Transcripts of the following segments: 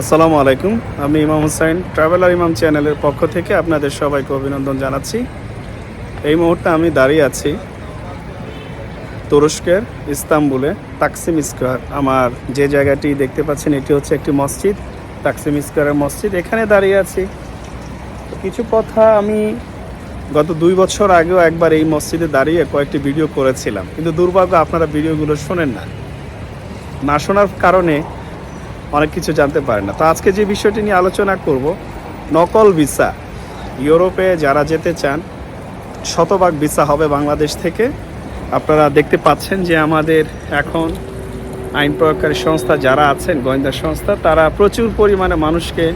আসসালামু আলাইকুম। আমি ইমাম হুসাইন, ট্রাভেলার ইমাম চ্যানেলের পক্ষ থেকে আপনাদের সবাইকে অভিনন্দন জানাচ্ছি। এই মুহূর্তে আমি দাঁড়িয়ে আছি তুরস্কের ইস্তাম্বুলে তাকসিম স্কোয়ার। আমার যে জায়গাটি দেখতে পাচ্ছেন, এটি হচ্ছে একটি মসজিদ, তাকসিম স্কোয়ারের মসজিদ। এখানে দাঁড়িয়ে আছি। কিছু কথা আমি গত দুই বছর আগেও একবার এই মসজিদে দাঁড়িয়ে কয়েকটি ভিডিও করেছিলাম। কিন্তু দুর্ভাগ্য আপনারা ভিডিওগুলো শোনেন না। না শোনার কারণে অনেক কিছু জানতে পারে না। তো আজকে যে বিষয়টি নিয়ে আলোচনা করব, নকল ভিসা। ইউরোপে যারা যেতে চান, শতভাগ ভিসা হবে বাংলাদেশ থেকে। আপনারা দেখতে পাচ্ছেন যে আমাদের এখন আইন প্রয়োগকারী সংস্থা যারা আছেন, গোয়েন্দা সংস্থা, তারা প্রচুর পরিমাণে মানুষকে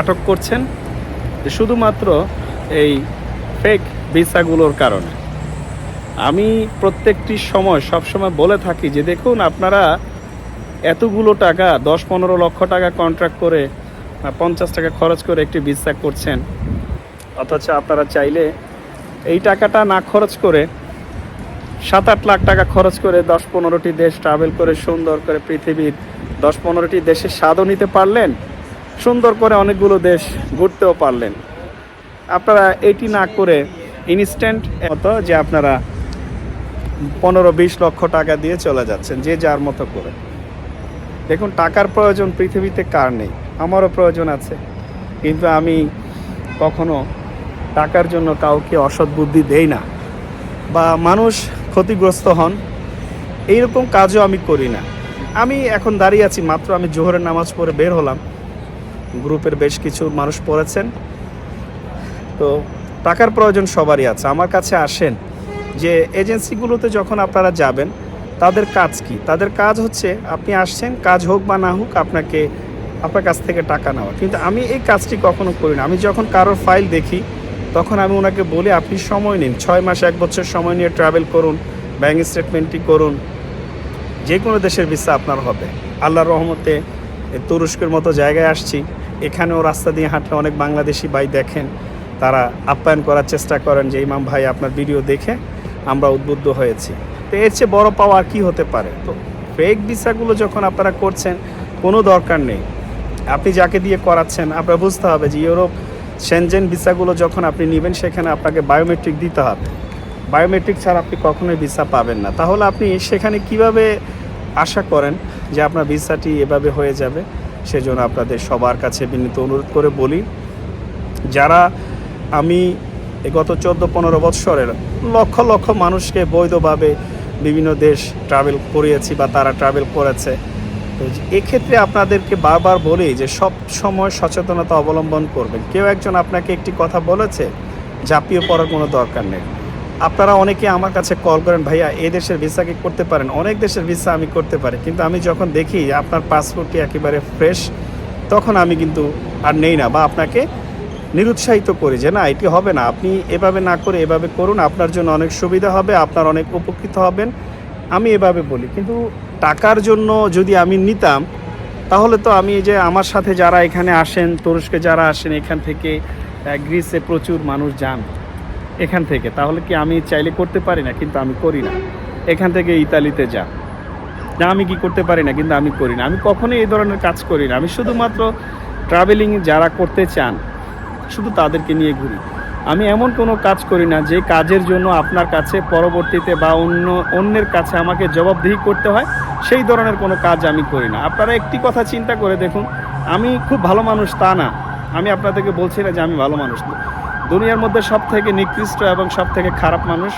আটক করছেন। শুধুমাত্র এই ফেক ভিসাগুলোর কারণে। আমি প্রত্যেকটি সময় সবসময় বলে থাকি যে দেখুন, আপনারা এতগুলো টাকা, দশ পনেরো লক্ষ টাকা কন্ট্রাক্ট করে পঞ্চাশ টাকা খরচ করে একটি ভিসা করছেন। অথচ আপনারা চাইলে এই টাকাটা না খরচ করে সাত আট লাখ টাকা খরচ করে দশ পনেরোটি দেশ ট্রাভেল করে সুন্দর করে পৃথিবীর দশ পনেরোটি দেশের স্বাদও নিতে পারলেন, সুন্দর করে অনেকগুলো দেশ ঘুরতেও পারলেন। আপনারা এটি না করে ইনস্ট্যান্ট মতো যে আপনারা পনেরো বিশ লক্ষ টাকা দিয়ে চলে যাচ্ছেন, যে যার মতো করে। দেখুন, টাকার প্রয়োজন পৃথিবীতে কার নেই? আমারও প্রয়োজন আছে। কিন্তু আমি কখনো টাকার জন্য কাউকে অসৎ বুদ্ধি দেই না বা মানুষ ক্ষতিগ্রস্ত হন। এইরকম কাজও আমি করি না। আমি এখন দাঁড়িয়ে আছি, মাত্র আমি জোহরের নামাজ পড়ে বের হলাম। গ্রুপের বেশ কিছু মানুষ পড়েছেন। তো টাকার প্রয়োজন সবারই আছে। আমার কাছে আসেন যে, এজেন্সিগুলোতে যখন আপনারা যাবেন তাদের কাজ কি? তাদের কাজ হচ্ছে আপনি আসছেন, কাজ হোক বা না হোক আপনাকে, আপনার কাছ থেকে টাকা নেওয়া। কিন্তু আমি এই কাজটি কখনো করি না। আমি যখন কারোর ফাইল দেখি, তখন আমি ওনাকে বলি, আপনি সময় নিন। ছয় মাস, এক বছর সময় নিয়ে ট্রাভেল করুন ব্যাঙ্ক স্টেটমেন্টটি করুন। যে কোনো দেশের ভিসা আপনার হবে। আল্লাহর রহমতে তুরস্কের মতো জায়গায় আসছি। এখানেও রাস্তা দিয়ে হাঁটলে অনেক বাংলাদেশি ভাই দেখেন। তারা আপ্যায়ন করার চেষ্টা করেন যে, ইমাম ভাই, আপনার ভিডিও দেখে আমরা উদ্বুদ্ধ হয়েছি। তো এর চেয়ে বড় পাওয়া আর কী হতে পারে? তো ফেক ভিসাগুলো যখন আপনারা করছেন, কোনো দরকার নেই। আপনি যাকে দিয়ে করাচ্ছেন, আপনার বুঝতে হবে যে ইউরোপ সেনজেন ভিসাগুলো যখন আপনি নেবেন, সেখানে আপনাকে বায়োমেট্রিক দিতে হবে। বায়োমেট্রিক ছাড়া আপনি কখনোই ভিসা পাবেন না। তাহলে আপনি সেখানে কীভাবে আশা করেন যে আপনার ভিসাটি এভাবে হয়ে যাবে? সেজন্য আপনাদের সবার কাছে বিনীত অনুরোধ করে বলি, যারা আমি গত চোদ্দ পনেরো বৎসরের লক্ষ লক্ষ মানুষকে বৈধভাবে বিভিন্ন দেশ ট্রাভেল করিয়েছি বা তারা ট্রাভেল করেছে। তো এক্ষেত্রে আপনাদেরকে বারবার বলি যে সব সময় সচেতনতা অবলম্বন করবেন। কেউ একজন আপনাকে একটি কথা বলেছে ঝাঁপিয়ে পড়ার কোনো দরকার নেই। আপনারা অনেকে আমার কাছে কল করেন, ভাইয়া এই দেশের ভিসা কি করতে পারেন? অনেক দেশের ভিসা আমি করতে পারি, কিন্তু আমি যখন দেখি আপনার পাসপোর্টটি একেবারে ফ্রেশ তখন আমি কিন্তু আর নেই না বা আপনাকে নিরুৎসাহিত করি যে, না, এটি হবে না। আপনি এভাবে না করে এভাবে করুন। আপনার জন্য অনেক সুবিধা হবে। আপনার অনেক উপকৃত হবেন। আমি এভাবে বলি। কিন্তু টাকার জন্য যদি আমি নিতাম, তাহলে তো আমি যে, আমার সাথে যারা এখানে আসেন, তুরস্কে যারা আসেন, এখান থেকে গ্রিসে প্রচুর মানুষ যান এখান থেকে, তাহলে কি আমি চাইলে করতে পারি না? কিন্তু আমি করি না। এখান থেকে ইতালিতে যান না, আমি কি করতে পারি না? কিন্তু আমি করি না। আমি কখনোই এই ধরনের কাজ করি না। আমি শুধুমাত্র ট্রাভেলিং যারা করতে চান শুধু তাদেরকে নিয়ে ঘুরি। আমি এমন কোনো কাজ করি না যে কাজের জন্য আপনার কাছে পরবর্তীতে বা অন্য, অন্যের কাছে আমাকে জবাবদিহি করতে হয়, সেই ধরনের কোনো কাজ আমি করি না। আপনারা একটি কথা চিন্তা করে দেখুন, আমি খুব ভালো মানুষ তা না। আমি আপনাদেরকে বলছি না যে আমি ভালো মানুষ না। দুনিয়ার মধ্যে সব থেকে নিকৃষ্ট এবং সব থেকে খারাপ মানুষ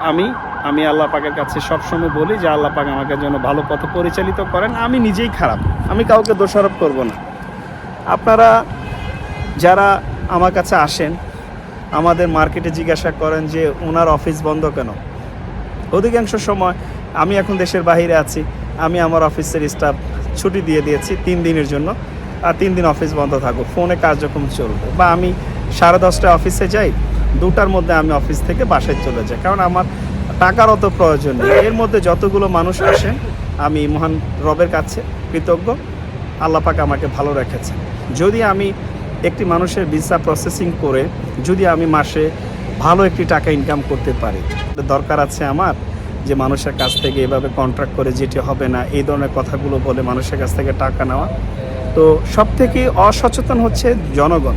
আমি। আমি আল্লাহ পাকের কাছে সবসময় বলি যে আল্লাহ পাক আমাকে যেন ভালো পথে পরিচালিত করেন। আমি নিজেই খারাপ। আমি কাউকে দোষারোপ করব না। আপনারা যারা আমার কাছে আসেন, আমাদের মার্কেটে জিজ্ঞাসা করেন যে ওনার অফিস বন্ধ কেন? অধিকাংশ সময় আমি এখন দেশের বাইরে আছি, আমি আমার অফিসের স্টাফ ছুটি দিয়ে দিয়েছি তিন দিনের জন্য, আর তিন দিন অফিস বন্ধ থাকব ফোনে কার্যক্রম চলবে। বা আমি সাড়ে দশটায় অফিসে যাই, দুটার মধ্যে আমি অফিস থেকে বাসায় চলে যাই, কারণ আমার টাকার অত প্রয়োজন নেই। এর মধ্যে যতগুলো মানুষ আসেন, আমি মহান রবের কাছে কৃতজ্ঞ আল্লাপাক আমাকে ভালো রেখেছে যদি আমি একটি মানুষের ভিসা প্রসেসিং করে যদি আমি মাসে ভালো একটি টাকা ইনকাম করতে পারি। দরকার আছে আমার যে মানুষের কাছ থেকে এভাবে কন্ট্রাক্ট করে যেটি হবে না, এই ধরনের কথাগুলো বলে মানুষের কাছ থেকে টাকা নেওয়া। তো সব থেকে অসচেতন হচ্ছে জনগণ।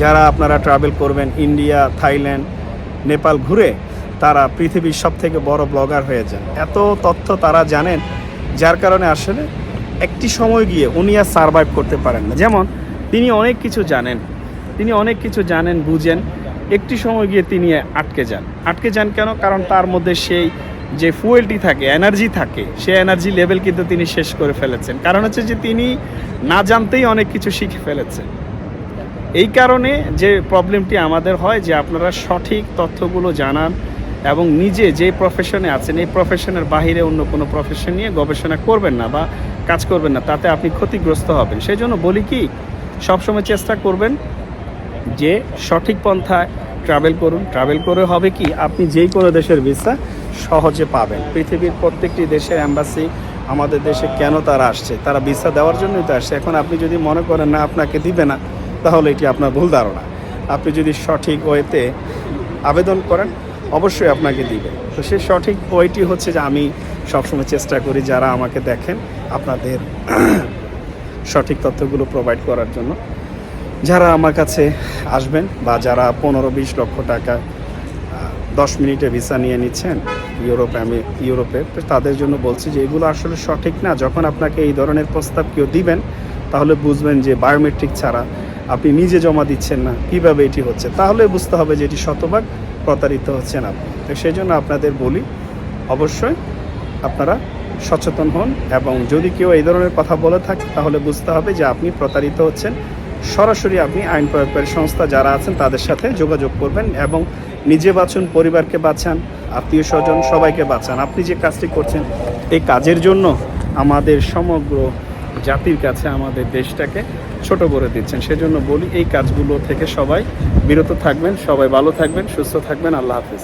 যারা আপনারা ট্রাভেল করবেন ইন্ডিয়া থাইল্যান্ড নেপাল ঘুরে, তারা পৃথিবীর সব থেকে বড় ব্লগার হয়ে যান। এত তথ্য তারা জানেন, যার কারণে আসলে একটি সময় গিয়ে উনি আর সারভাইভ করতে পারেন না। যেমন তিনি অনেক কিছু জানেন। তিনি অনেক কিছু জানেন, বুঝেন। একটি সময় গিয়ে তিনি আটকে যান। আটকে যান কেন? কারণ তার মধ্যে সেই যে ফুয়েলটি থাকে, এনার্জি থাকে, সে এনার্জি লেভেল কিন্তু তিনি শেষ করে ফেলেছেন। কারণ হচ্ছে যে তিনি না জানতেই অনেক কিছু শিখে ফেলেছেন। এই কারণে যে প্রবলেমটি আমাদের হয়, যে আপনারা সঠিক তথ্যগুলো জানান এবং নিজে যে প্রফেশনে আছেন, এই প্রফেশনের বাহিরে অন্য কোনো প্রফেশন নিয়ে গবেষণা করবেন না বা কাজ করবেন না, তাতে আপনি ক্ষতিগ্রস্ত হবেন। সেই জন্য বলি কি সবসময় চেষ্টা করবেন যে সঠিক পন্থায় ট্রাভেল করুন। ট্রাভেল করে হবে কি? আপনি যেই কোনো দেশের ভিসা সহজে পাবেন। পৃথিবীর প্রত্যেকটি দেশের অ্যাম্বাসি আমাদের দেশে কেন তারা আসছে? তারা ভিসা দেওয়ার জন্যই তো আসছে। এখন আপনি যদি মনে করেন, না, আপনাকে দিবে না, তাহলে এটি আপনার ভুল ধারণা। আপনি যদি সঠিক ওয়েতে আবেদন করেন, অবশ্যই আপনাকে দিবে। তো সে সঠিক ওয়েটি হচ্ছে যে আমি সবসময় চেষ্টা করি যারা আমাকে দেখেন, আপনাদের সঠিক তথ্যগুলো প্রোভাইড করার জন্য। যারা আমার কাছে আসবেন বা যারা পনেরো বিশ লক্ষ টাকা দশ মিনিটে ভিসা নিয়ে নিচ্ছেন ইউরোপে, আমি ইউরোপে, তো তাদের জন্য বলছি যে এগুলো আসলে সঠিক না। যখন আপনাকে এই ধরনের প্রস্তাব কেউ দিবেন, তাহলে বুঝবেন যে বায়োমেট্রিক ছাড়া আপনি নিজে জমা দিচ্ছেন না, কীভাবে এটি হচ্ছে। তাহলে বুঝতে হবে যে এটি শতভাগ প্রতারিত হচ্ছেন আপনি। তো সেই জন্য আপনাদের বলি, অবশ্যই আপনারা সচেতন হন এবং যদি কেউ এই ধরনের কথা বলে থাকে, তাহলে বুঝতে হবে যে আপনি প্রতারিত হচ্ছেন। সরাসরি আপনি আইন প্রয়োগকারী সংস্থা যারা আছেন, তাদের সাথে যোগাযোগ করবেন এবং নিজে বাঁচুন, পরিবারকে বাঁচান, আত্মীয় স্বজন সবাইকে বাঁচান। আপনি যে কাজটি করছেন, এই কাজের জন্য আমাদের সমগ্র জাতির কাছে, আমাদের দেশটাকে ছোট করে দিচ্ছেন। সেজন্য বলি, এই কাজগুলো থেকে সবাই বিরত থাকবেন, সবাই ভালো থাকবেন, সুস্থ থাকবেন। আল্লাহ হাফিজ।